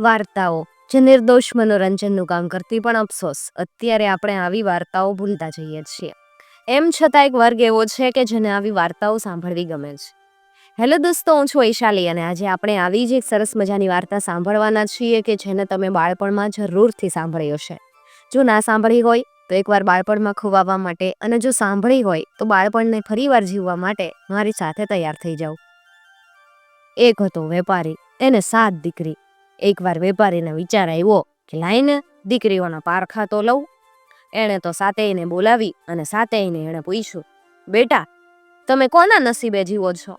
વાર્તાઓ, જે નિર્દોષ મનોરંજનનું કામ કરતી પણ અફસોસ. અત્યારે આપણે આવી વાર્તાઓ ભૂલતા જઈએ છીએ. એમ છતાં એક વર્ગ એવો છે કે જેને આવી વાર્તાઓ સાંભળવી ગમે છે. હેલો દોસ્તો, હું છું વૈશાલી અને આજે આપણે આવી જ એક સરસ મજાની વાર્તા સાંભળવાના છીએ કે જેને તમે બાળપણમાં જરૂરથી સાંભળી હશે. જો ના સાંભળી હોય, તો એકવાર બાળપણમાં ખોવાવા માટે અને જો સાંભળી હોય, તો બાળપણને ફરીવાર જીવવા માટે મારી સાથે તૈયાર થઈ જાઓ. એક હતો વેપારી, એને સાત દીકરી. એકવાર વેપારીને વિચાર આવ્યો કે લાઈને દીકરીઓના પારખા તો લઉં. એણે તો સાતેયને બોલાવી અને સાતેયને એણે પૂછ્યું, બેટા, તમે કોના નસીબે જીવો છો?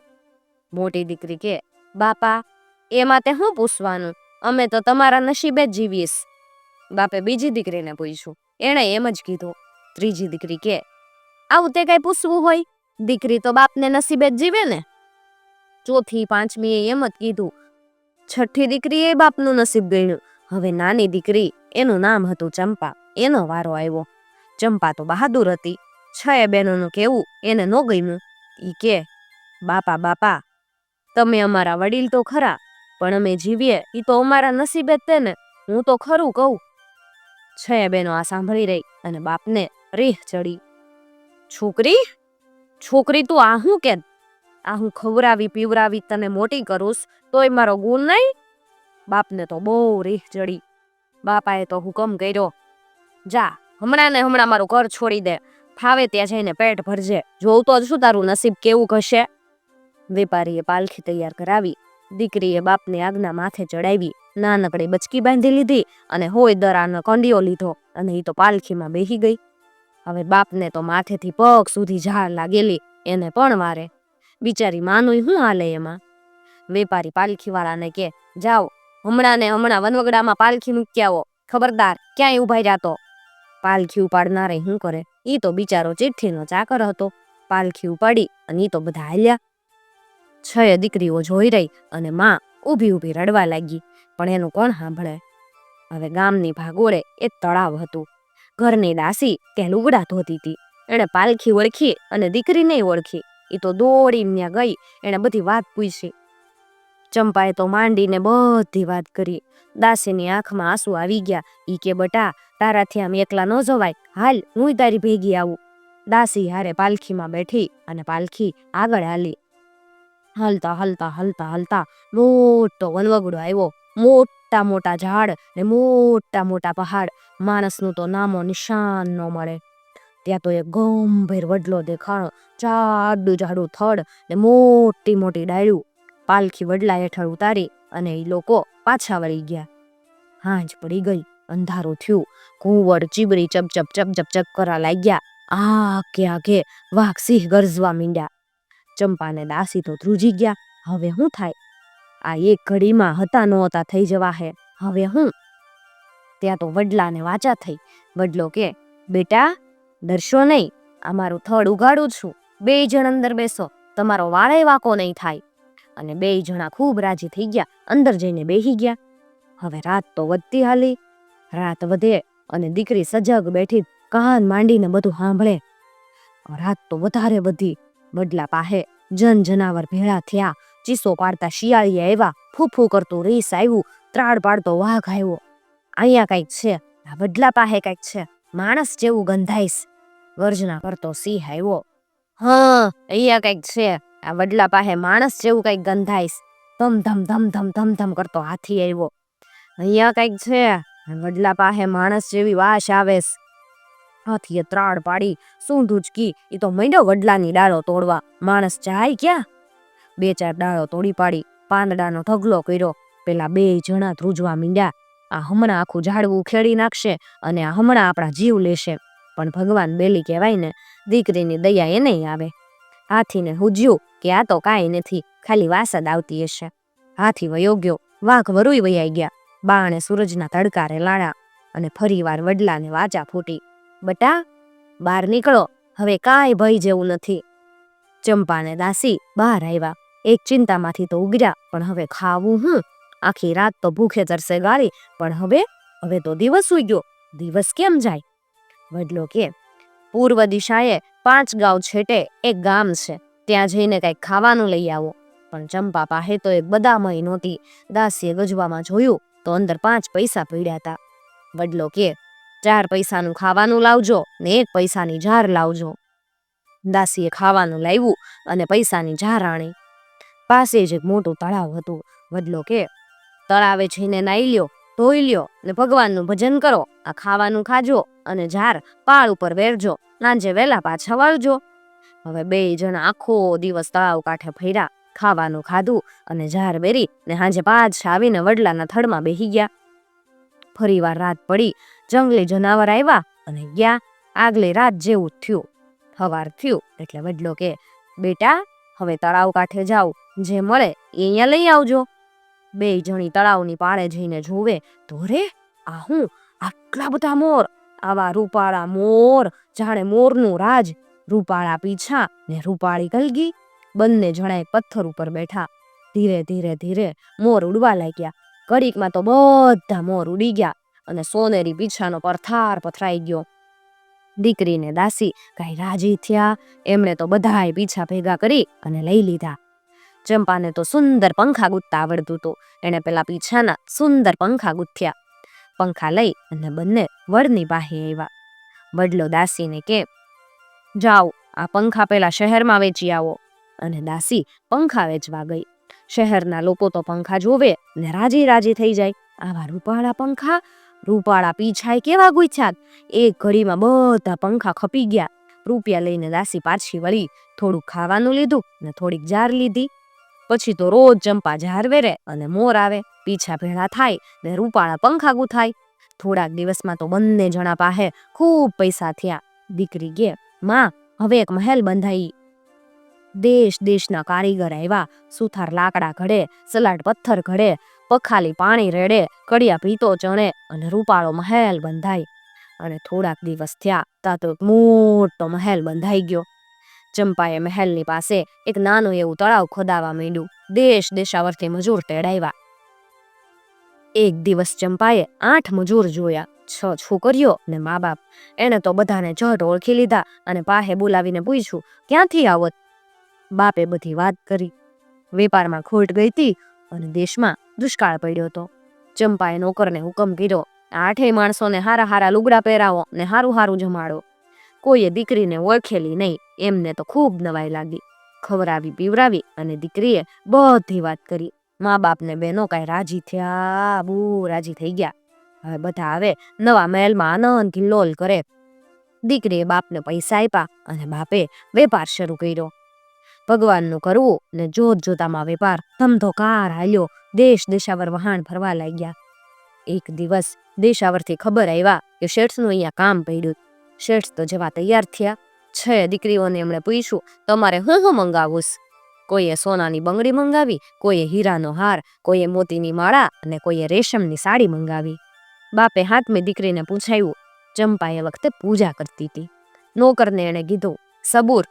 મોટી દીકરી કે, બાપા એ માટે શું પૂછવાનું? અમે તો તમારા નસીબે જ જીવીશ બાપે બીજી દીકરીને પૂછ્યું, એણે એમ જ કીધું. ત્રીજી દીકરી કે, આવું તે કઈ પૂછવું હોય? દીકરી તો બાપને નસીબે જ જીવે ને? ચોથી પાંચમીએ એમ જ કીધું છઠ્ઠી દીકરીએ બાપનું નસીબ ગણ્યું. હવે નાની દીકરી, એનું નામ હતું ચંપા. એનો વારો આવ્યો. ચંપા તો બહાદુર હતી. છ એ બહેનોનું કેવું, એને ન ગમ્યું. ઈ કે, બાપા બાપા, તમે અમારા વડીલ તો ખરા, પણ અમે જીવીએ, ઈ તો અમારા નસીબે જ તે ને. હું તો ખરું કહું. છ એ બહેનો આ સાંભળી રહી અને બાપને રીહ ચડી. છોકરી? છોકરી તું આ હું કે આ હું ખવરાવી પીવરાવી તને મોટી કરુંસ તોય મારો ગુણ નહીં? બાપને તો બહુ રીહ ચડી. બાપાએ તો હુકમ કર્યો. જા, હમણાં ને હમણાં મારું ઘર છોડી દે. ફાવે ત્યાં જઈને પેટ ભરજે. જોઉં તો શું તારું નસીબ કેવું ઘસે વેપારીએ પાલખી તૈયાર કરાવી. દીકરીએ બાપની આજ્ઞા માથે ચડાવી. નાનકડી બચકી બાંધી લીધી અને હોય દરાનો કંડિયો લીધો અને એ તો પાલખીમાં બેહી ગઈ. હવે બાપને તો માથેથી પગ સુધી ઝાડ લાગેલી. એને પણ વારે બિચારી માનું શું હાલે એમાં? વેપારી પાલખીવાળાને કે, જાઓ, હમણાં ને હમણાં વનવગડામાં પાલખી મૂકી આવો, ખબરદાર, ક્યાંય ઉભાઈ જાતો પાલખી ઉપાડનારે શું કરે? ઈ તો બિચારો ચિઠ્ઠીનો ચાકર હતો. પાલખી ઉપાડી અને ઈ તો બધા હાલ્યા. છએ દીકરીઓ જોઈ રહી અને માં ઊભી ઊભી રડવા લાગી, પણ એનું કોણ સાંભળે? હવે ગામની ભાગોળે એ તળાવ હતું. ઘરની દાસી તે લુગડા ધોતી હતી એણે પાલખી ઓળખી અને દીકરીને ઓળખી. એ તો દોડીને ત્યાં ગઈ, એણે બધી વાત પૂછી. ચંપાએ તો માંડીને બધી વાત કરી. દાસીની આંખમાં આંસુ આવી ગયા. ઈ કે, બટા, તારાથી આમ એકલા ન જવાય. હાલ હું તારી ભેગી આવું. દાસી હારે પાલખીમાં બેઠી અને પાલખી આગળ હાલી. હલતા હલતા હલતા હલતા મોટો વનવગડો આવ્યો. મોટા મોટા ઝાડ ને મોટા મોટા પહાડ. માણસનું તો નામો નિશાન ન મળે. ત્યાં તો એક ગંભીર વડલો દેખાણો, જાડું જાડું થડ ને મોટી મોટી ડાળ્યું પાલખી વડલા હેઠળ ઉતારી અને એ લોકો પાછા વળી ગયા. હાંજ પડી ગઈ, અંધારું થયું, કુંવર ચીબરી ચપ ચપ ચપ ચપ ચપ કરવા લાગ્યા, આગે આગે વાઘ સિંહ ગરજવા મીંડ્યા. ચંપાને દાસી તો ધ્રુજી ગયા, હવે શું થાય? આ એક ઘડીમાં હતા નહોતા થઈ જવા હે, હવે હું? ત્યાં તો વડલાને વાચા થઈ, વડલો કે, બેટા ડરશો નહીં. આ મારું થડ ઉગાડું છું. બે જણ અંદર બેસો. તમારો વાળે વાકો નહીં થાય. અને બે જણા ખૂબ રાજી થઈ ગયા. અંદર જઈને બેહી ગયા. હવે રાત તો વધતી હાલી. રાત વધે અને દીકરી સજગ બેઠી કાન માંડીને બધું સાંભળે. રાત તો વધારે વધી. બદલા પાહે જન જનાવર ભેળા થયા. ચીસો પાડતા શિયાળીએ આવ્યા. ફૂફૂ કરતું રીસ આવ્યું. ત્રાડ પાડતો વાઘ આવ્યો. અહીંયા કંઈક છે. આ બદલા પાહે કંઈક છે. માણસ જેવું ગંધાઈશ. ગર્જના કરતો સિંહ આવ્યો. હા, અહીંયા કંઈક છે. આ વડલા પાસે માણસ જેવું કંઈક ગંધાઈશ. ધમ ધમ ધમ ધમ ધમ ધમ કરતો હાથી આવ્યો. અહીંયા કંઈક છે. વડલા પાસે માણસ જેવી વાસ આવેશ. હાથીએ ત્રાળ પાડી શું ધૂચકી એ તો મંડ્યો વડલાની ડાળો તોડવા. માણસ જાય ક્યાં? બે ચાર ડાળો તોડી પાડી, પાંદડાનો ઢગલો કર્યો. પેલા બે જણા ધ્રુજવા મીંડ્યા. આ હમણાં આખું ઝાડવું ખેડી નાખશે અને આ હમણાં આપણા જીવ લેશે. પણ ભગવાન બેલી કહેવાય ને, દીકરીની દયા એને આવે. હાથીને હુજ્યું કે આ તો કાંઈ નથી, ખાલી વાસ જ આવતી હશે. હાથી વયો ગયો, વાઘ વરુઈ વયાઈ ગયા. બાણે સૂરજના તડકારે લાળા અને ફરીવાર વડલાને વાચા ફૂટી. બટા, બહાર નીકળો, હવે કાંઈ ભય જેવું નથી. ચંપાને દાસી બહાર આવ્યા. એક ચિંતામાંથી તો ઉગર્યા, પણ હવે ખાવું હું? આખી રાત તો ભૂખે તરસે ગાળી, પણ હવે હવે તો દિવસ ઉગ્યો. દિવસ કેમ જાય? વડલો કે, પૂર્વ દિશાએ પાંચ ગાંવ છેટે એક ગામ છે, ત્યાં જઈને કંઈક ખાવાનું લઈ આવો. પણ ચંપા પાસે તો એક બદામય નહોતી. દાસીએ ગજવામાં જોયું તો અંદર પાંચ પૈસા પડ્યા હતા વડલો કે, ચાર પૈસાનું ખાવાનું લાવજો ને એક પૈસાની જાર લાવજો. દાસીએ ખાવાનું લાવ્યું અને પૈસાની જાર આણી. પાસે જ એક મોટું તળાવ હતું. વડલો કે, તળાવે જઈને નાઈ લ્યો ધોઈ લ્યો ને ભગવાનનું ભજન કરો. આ ખાવાનું ખાજો અને ઝાર પાળ ઉપર વેરજો. સાંજે વહેલા પાછા વાળજો. હવે બે જણા આખો દિવસ તળાવ કાંઠે ફર્યા ખાવાનું ખાધું અને ઝાર બેરી ને સાંજે પાછા આવીને વડલાના થડમાં બેહી ગયા. ફરીવાર રાત પડી. જંગલી જનાવર આવ્યા અને ગયા. આગલી રાત જેવું થયું. સવાર થયું એટલે વડલો કે, બેટા, હવે તળાવ કાંઠે જાઓ. જે મળે એ અહીંયા લઈ આવજો. બે જણી તળાવની પાળે જઈને જોવે તો રે આ હું? આટલા બધા મોર? આવા રૂપાળા મોર, જાણે મોરનું રાજ. રૂપાળા પીછા ને રૂપાળી કલગી બંને જણાએ પથ્થર ઉપર બેઠા. ધીરે ધીરે ધીરે મોર ઉડવા લાગ્યા. કડીકમાં તો બધા મોર ઉડી ગયા અને સોનેરી પીછાનો પરથાર પથરાઈ ગયો. દીકરીને દાસી, કાંઈ રાજી થયા? એમણે તો બધાએ પીછા ભેગા કરી અને લઈ લીધા. ચંપાને તો સુંદર પંખા ગૂંથતા આવડતું હતું. એણે પેલા પીછાના સુંદર પંખા ગુથ્યા. પંખા લઈ અને બંને વડની પાસે આવ્યા. વડલો દાસીને કે, જાઓ, આ પંખા પેલા શહેરમાં વેચી આવો. અને દાસી પંખા વેચવા ગઈ. શહેરના લોકો તો પંખા જોવે ને રાજી રાજી થઈ જાય. આવા રૂપાળા પંખા? રૂપાળા પીછાય કેવા ગુચ્છાત એક ઘડીમાં બધા પંખા ખપી ગયા. રૂપિયા લઈને દાસી પાછી વળી થોડુંક ખાવાનું લીધું ને થોડીક જાર લીધી. પછી તો રોજ ચંપા ઝારવે વેરે અને મોર આવે, પીછા ભેળા થાય, ને રૂપાળા પંખા ગુથાય થોડાક દિવસમાં તો બંને જણા પાસે ખૂબ પૈસા થયા. દીકરી ગે માં, હવે એક મહેલ બંધાઈ. દેશ દેશના કારીગર આવ્યા. સુથાર લાકડા ઘડે, સલાડ પથ્થર ઘડે, પખાલી પાણી રેડે, કડિયા પીતો ચણે અને રૂપાળો મહેલ બંધાય અને થોડાક દિવસ થયા, તા તો મોટો મહેલ બંધાઈ ગયો. ચંપાએ મહેલની પાસે એક નાનું એવું તળાવ ખોદાવા માંડ્યું. દેશ દેશાવરથી મજૂર તેડાવ્યા. એક દિવસ ચંપાએ આઠ મજૂર જોયા. છ છોકરીઓ ને મા બાપ એણે તો બધાને જટ ઓળખી લીધા અને પાહે બોલાવીને પૂછ્યું, ક્યાંથી આવત બાપે બધી વાત કરી. વેપારમાં ખોટ ગઈ હતી અને દેશમાં દુષ્કાળ પડ્યો હતો. ચંપાએ નોકરને હુકમ કર્યો, આઠેય માણસોને હારા હારા લુગડા પહેરાવો ને હારું હારું જમાડો. કોઈએ દીકરીને ઓળખેલી નહીં, એમને તો ખૂબ નવાઈ લાગી. ખવરાવી પીવરાવી અને દીકરીએ બધી વાત કરી. મા બાપને બેનો કાંઈ રાજી થયા, બહુ રાજી થઈ ગયા. હવે બધા આવે નવા મહેલમાં આનંદ કિલ્લોલ કરે. દીકરીએ બાપને પૈસા આપ્યા અને બાપે વેપાર શરૂ કર્યો. ભગવાનનું કરવું ને જોત જોતામાં વેપાર ધમધોકાર હાલ્યો. દેશ દેશાવર વહાણ ફરવા લાગ્યા. એક દિવસ દેશાવરથી ખબર આવ્યા કે શેઠનું અહીંયા કામ પડ્યું. શેઠ તો જવા તૈયાર થયા. છે, દીકરીઓને એમણે પૂછ્યું, તમારે હું હું મંગાવું કોઈએ સોનાની બંગડી મંગાવી, કોઈએ હીરાનો હાર, કોઈએ મોતીની માળા અને કોઈએ રેશમની સાડી મંગાવી. બાપે હાથમે દીકરીને પૂછાયું ચંપા એ વખતે પૂજા કરતી હતી નોકરને એણે કીધું, સબૂર.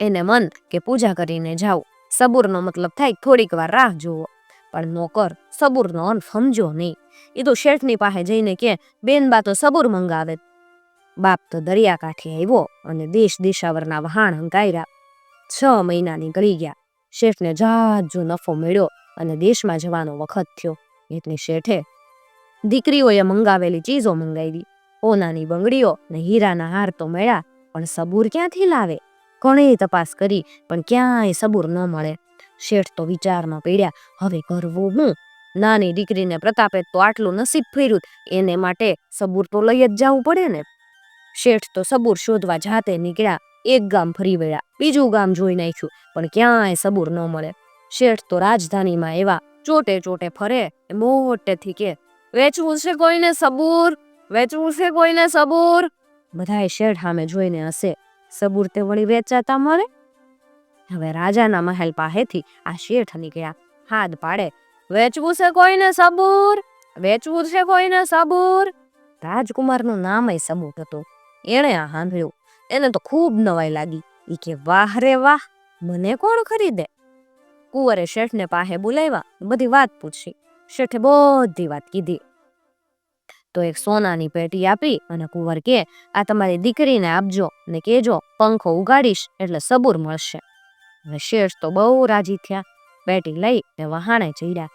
એને મન કે પૂજા કરીને જાઓ. સબૂરનો મતલબ થાય થોડીક વાર રાહ જુઓ. પણ નોકર સબૂરનો અર્થ સમજો નહીં. એ તો શેઠની પાસે જઈને કે, બેન બા તો સબૂર મંગાવે. બાપ તો દરિયાકાંઠે આવ્યો અને દેશ દેશાવરના વહાણ હંકાર્યા છ મહિના નીકળી ગયા. શેઠને જાજો નફો મળ્યો અને દેશમાં જવાનો વખત થયો. એટલે શેઠે દીકરીઓએ મંગાવેલી ચીજો મંગાવી. ઓનાની બંગડીઓ ને હીરાના હાર તો મળ્યા, પણ સબૂર ક્યાંથી લાવે? ઘણી તપાસ કરી, પણ ક્યાંય સબૂર ન મળે. શેઠ તો વિચારમાં પડ્યા, હવે કરવું હું? નાની દીકરીને પ્રતાપે તો આટલું નસીબ ફેર્યું. એને માટે સબૂર તો લઈ જ જવું પડે ને. શેઠ તો સબૂર શોધવા જાતે નીકળ્યા. એક ગામ ફરી વળ્યા, બીજું ગામ જોઈ નાખ્યું, પણ ક્યાંય સબૂર ન મળે. શેઠ તો રાજધાનીમાં એવા, ચોટે ચોટે ફરે, એ મોટેથી કે, વેચવું છે કોઈને સબૂર? વેચવું છે કોઈને સબૂર? બધાય શેઠ સામે જોઈને હશે સબૂર તે વળી વેચાતા મળે? હવે રાજાના મહેલ પાસેથી આ શેઠ નીકળ્યા હાથ પાડે, વેચવું છે કોઈને સબૂર? વેચવું છે કોઈને સબૂર? રાજકુમારનું નામય સબૂર હતું. એણે આ સાંભળ્યું. એને તો ખૂબ નવાઈ લાગી. એ કે, વાહ રે વાહ, મને કોણ ખરીદે? કુંવરે શેઠને પાસે બોલાવ્યા બધી વાત પૂછી. શેઠે બધી વાત કીધી. તો એક સોનાની પેટી આપી અને કુંવર કે, આ તમારી દીકરીને આપજો ને કેજો, પંખો ઉગાડીશ એટલે સબૂર મળશે. હવે શેઠ તો બહુ રાજી થયા. પેટી લઈ ને વહાણે ચડ્યા.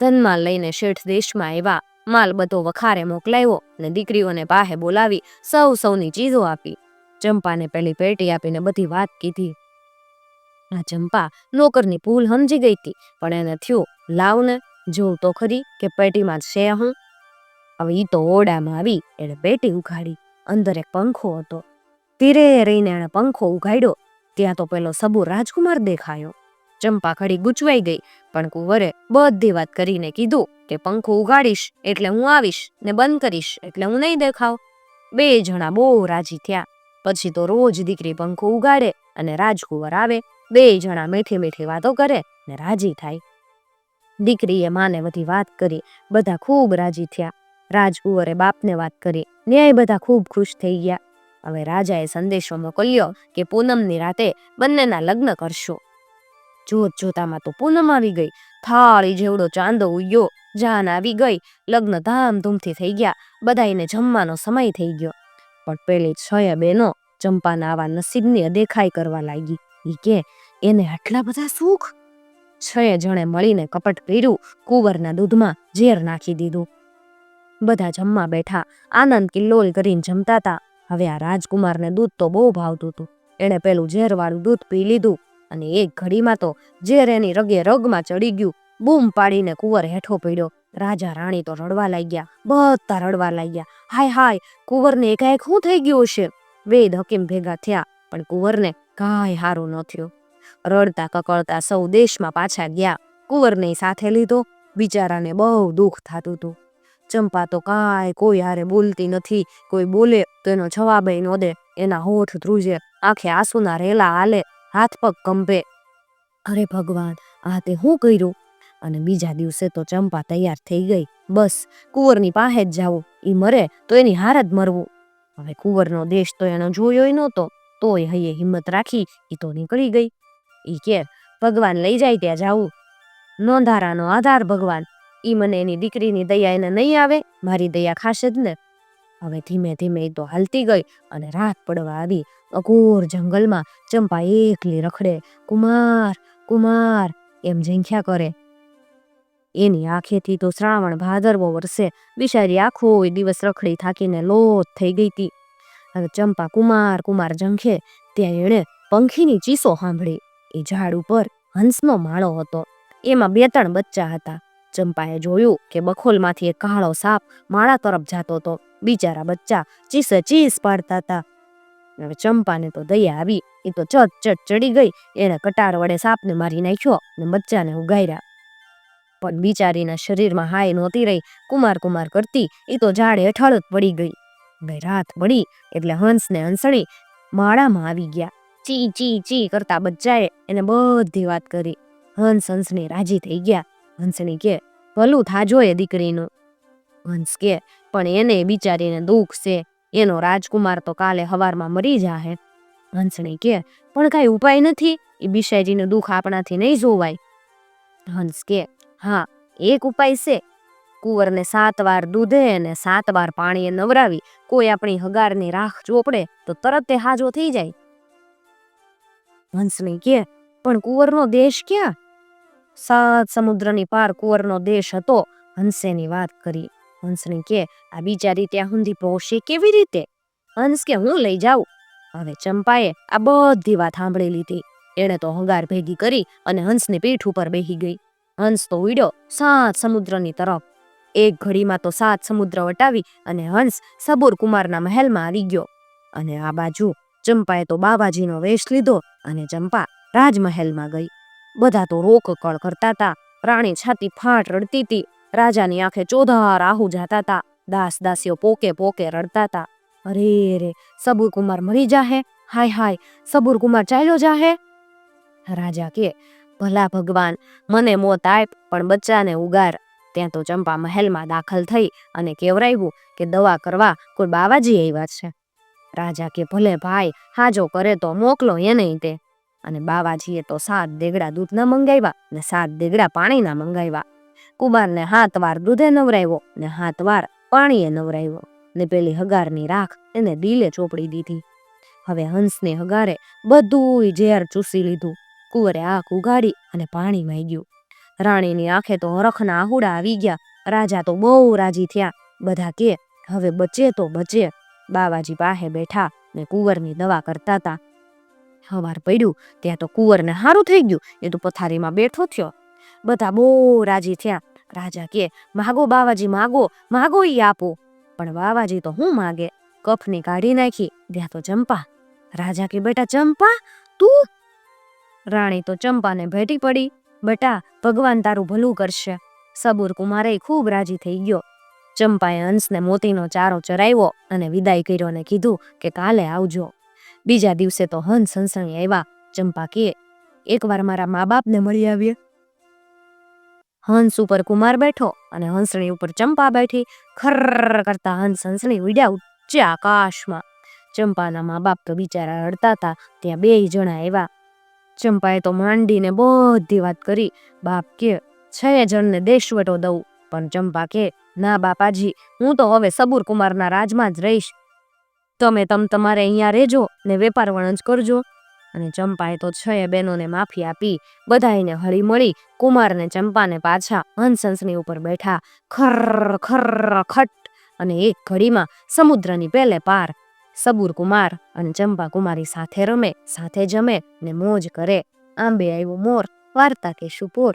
ધનમાં લઈને શેઠ દેશમાં આવ્યા. માલ બધો વખારે મોકલાવ્યો ને દીકરીઓને પાહે બોલાવી સૌ સૌની ચીજો આપી. ચંપાને પેલી પેટી આપીને બધી વાત કીધી. આ ચંપા નોકરની ભૂલ સમજી ગઈ હતી, પણ એને થયું લાવને જોઉં તો ખરી કે પેટીમાં છે હું. હવે ઈ તો ઓરડામાં આવી, એણે પેટી ઉઘાડી, અંદર એક પંખો હતો. ધીરે રહીને એણે પંખો ઉઘાડ્યો, ત્યાં તો પેલો સબુ રાજકુમાર દેખાયો. ચંપા ખડી ગૂંચવાઈ ગઈ. પણ કુંવરે બધી વાત કરીને કીધું કે, પંખો ઉગાડીશ એટલે હું આવીશ ને બંધ કરીશ એટલે હું નહીં દેખાવ. બે જણા બહુ રાજી થયા. પછી તો રોજ દીકરી પંખો ઉગાડે અને રાજકુંવર આવે. બે જણા મીઠી મીઠી વાતો કરે ને રાજી થાય. દીકરીએ માને બધી વાત કરી. બધા ખૂબ રાજી થયા. રાજકુંવરે બાપને વાત કરી. ન્યાય બધા ખૂબ ખુશ થઈ ગયા. હવે રાજાએ સંદેશો મોકલ્યો કે, પૂનમની રાતે બંનેના લગ્ન કરશો. જોત જોતામાં તો પૂનમ આવી ગઈ. થાળી જેવડો ચાંદો ઉગ્યો, જાન આવી ગઈ, લગ્ન ધામધૂમથી થઈ ગયા બધાને જમવાનો સમય થઈ ગયો. પણ પેલી છય બેનો ચંપાના આવા નસીબની અદેખાઈ કરવા લાગી. ઈ કે, એને આટલા બધા સુખ? છએ જણે મળીને કપટ કર્યું કુંવરના દૂધમાં ઝેર નાખી દીધું. બધા જમવા બેઠા, આનંદ કિલ્લોલ કરીને જમતા હતા હવે આ રાજકુમારને દૂધ તો બહુ ભાવતું હતું. એણે પેલું ઝેરવાળું દૂધ પી લીધું અને એક ઘડીમાં તો ઝેર એની રગે રગમાં ચડી ગયું. બૂમ પાડીને કુંવર હેઠો પડ્યો. રાજા રાણી તો રડવા લાગ્યા. બધા રડવા લાગ્યા. હાય હાય, કુંવરને એકાએક શું થઈ ગયું હશે? વેદ હકીમ ભેગા થયા, પણ કુંવરને કાંઈ હારું ન થયું. રડતા કકળતા સૌ દેશમાં પાછા ગયા. કુંવરને સાથે લીધો. બિચારાને બહુ દુઃખ થતું હતું. ચંપા તો કાંઈ કોઈ હારે બોલતી નથી. કોઈ બોલે, તો એનો જવાબ ન દે. એના હોઠ ધ્રુજે. આંખે આંસુના રેલા હાલે. હાથ પગ કંપે અરે ભગવાન, આ તે હું કર્યું? અને બીજા દિવસે તો ચંપા તૈયાર થઈ ગઈ. બસ, કુંવરની પાસે જ જાવું. એ મરે તો એની હાર જ મરવું. હવે કુંવરનો દેશ તો એનો જોયોય નહોતો. તોય હૈયે હિંમત રાખી એ તો નીકળી ગઈ. એ કે, ભગવાન લઈ જાય ત્યાં જાવું. નોંધારાનો આધાર ભગવાન. ઈ મને એની દીકરીની દયા એને નહીં આવે, મારી દયા ખાશે જ ને. હવે ધીમે ધીમે એ તો હાલતી ગઈ અને રાત પડવા આવી. અઘોર જંગલમાં ચંપા એકલી રખડે, કુમાર કુમાર, એમ ઝીંખ્યા કરે. એની આંખેથી તો શ્રાવણ ભાદરવો વરસે. બિચારી આખો દિવસ રખડી થાકીને લોથ થઈ ગઈ હતી હવે ચંપા, કુમાર કુમાર ઝંખે. ત્યાં એણે પંખીની ચીસો સાંભળી. એ ઝાડ ઉપર હંસનો માળો હતો. એમાં બે ત્રણ બચ્ચા હતા. ચંપાએ જોયું કે બખોલમાંથી એક કાળો સાપ માળા તરફ જાતો હતો. બિચારા બચ્ચા ચીસે ચીસ પાડતા હતા. હવે ચંપાને તો દયા આવી. એ તો ચટ ચટ ચડી ગઈ. એને કટાર વડે સાપને મારી નાખ્યો ને બચ્ચાને ઉગાર્યા. પણ બિચારીના શરીરમાં હાય નહોતી રહી. કુમાર કુમાર કરતી. એ તો ઝાડે હેઠળ જ પડી ગઈ. ગઈ રાત પડી એટલે હંસ ને હંસણી માળામાં આવી ગયા. ચી ચી ચી કરતા બચ્ચાએ એને બધી વાત કરી. હંસ હંસણી રાજી થઈ ગયા. હંસણી કે ભલું થાજો એ દીકરીનું. હંસ કે પણ એને બિચારીને દુઃખ છે. એનો રાજકુમાર તો કાલે હવારમાં મરી જાહે. હંસણી કે પણ કાંઈ ઉપાય નથી? એ બિશારીનું દુઃખ આપણાથી નહીં જોવાય. હંસ કે હા, એક ઉપાય છે. કુંવરને સાત વાર દૂધે અને સાત વાર પાણીએ નવરાવી. કોઈ આપણી હગારની રાખ ચોપડે તો તરત તે હાજો થઈ જાય. હંસણી કે પણ કુંવરનો દેશ ક્યાં? સાત સમુદ્રની પાર કુંવરનો દેશ હતો, હંસેની વાત કરી. હંસની કે, આ બિચારી ત્યાં સુધી પહોંચે કેવી રીતે? હંસ કે હું લઈ જાઉં? હવે ચંપાએ આ બધી વાત સાંભળી લીધી. એણે તો હંગાર ભેગી કરી અને હંસની પીઠ ઉપર બેહી ગઈ. હંસ તો ઉડ્યો સાત સમુદ્રની તરફ. એક ઘડીમાં તો સાત સમુદ્ર વટાવી અને હંસ સબુર કુમારના મહેલમાં આવી ગયો. અને આ બાજુ ચંપાએ તો બાબાજીનો વેશ લીધો અને ચંપા રાજમહેલમાં ગઈ. બધા તો રોકકળ કરતા હતા રાણી છાતી ફાટ રડતી હતી રાજાની આંખે ચોધાર આહુ જાતા હતા દાસ દાસીઓ પોકે પોકે રડતા હતા અરે રે સબુર કુમાર મરી જાહે? હાય હાય સબુર કુમાર ચાલ્યો જાહે? રાજા કે, ભલા ભગવાન, મને મોત આપ, પણ બચ્ચાને ઉગાર. ત્યાં તો ચંપા મહેલમાં દાખલ થઈ અને કેવરાયું કે દવા કરવા કોઈ બાવાજી આવ્યા છે. રાજા કે, ભલે ભાઈ, હાજો કરે તો મોકલો એને તે. અને બાવાજીએ તો સાત દેગડા દૂધ ના મંગાવ્યા ને સાત દેગડા પાણી ના મંગાવ્યા. કુમારને હાથ વાર દૂધે નવરાવ્યો ને હાથ વાર પાણીએ નવરાવ્યો ને પેલી હગારની રાખ એને દિલે ચોપડી દીધી. હવે હંસને હગારે બધું ઝેર ચૂસી લીધું. કુંવરે આંખ ઉગાડી અને પાણી માંગ્યું. રાણીની આંખે તો હરખના આહુડા આવી ગયા. રાજા તો બહુ રાજી થયા. બધા કે, હવે બચે તો બચે. બાવાજી પાસે બેઠા ને કુંવરની દવા કરતા હતા હવાર પડ્યું, ત્યાં તો કુંવરને સારું થઈ ગયું, એ તો પથારીમાં બેઠો થયો. બધા બહુ રાજી થયા. રાજા કે, માગો બાવાજી, માગો માગો ઈ આપો. પણ બાવાજી તો હું માગે? કફની કાઢી નાખી, ત્યાં તો ચંપા. રાજા કે, બેટા, ચંપા, તું? રાણી તો ચંપાને ભેટી પડી. બેટા, ભગવાન તારું ભલું કરશે. સબુર કુમારે ખૂબ રાજી થઈ ગયો. ચંપાએ હંસને મોતીનો ચારો ચરાવ્યો અને વિદાય કર્યો ને કીધું કે, કાલે આવજો. બીજા દિવસે તો હંસ હંસણી આવ્યા ચંપા કે એકવાર મારા મા બાપને મળી આવીએ. હંસ ઉપર કુમાર બેઠો અને હંસણી ઉપર ચંપા બેઠી ખર કરતા હંસ હંસણી ઉડ્યા ઉચ્ચે આકાશમાં. ચંપાના મા બાપ તો બિચારા રડતા હતા, ત્યાં બે જણા આવ્યા. ચંપાએ તો માંડીને બધી વાત કરી, બાપ કે, છે જણને દેશવટો દઉં. પણ ચંપા કે, ના બાપાજી, હું તો હવે સબુર કુમારના રાજમાં જ રહીશ. તમે તમ તમારે અહીંયા રહેજો ને વેપાર વણજ કરજો. અને ચંપાએ તો છએ બહેનોને માફી આપી, બધાયને હળી મળી કુમારને ચંપાને પાછા હંસંસની ઉપર બેઠા, ખર ખર, ખટ, અને એક ઘડીમાં સમુદ્રની પેલે પાર, સબુર કુમાર અને ચંપા કુમારી સાથે રમે, સાથે જમે ને મોજ કરે. આંબે આવ્યો મોર, વાર્તા કે શુપોર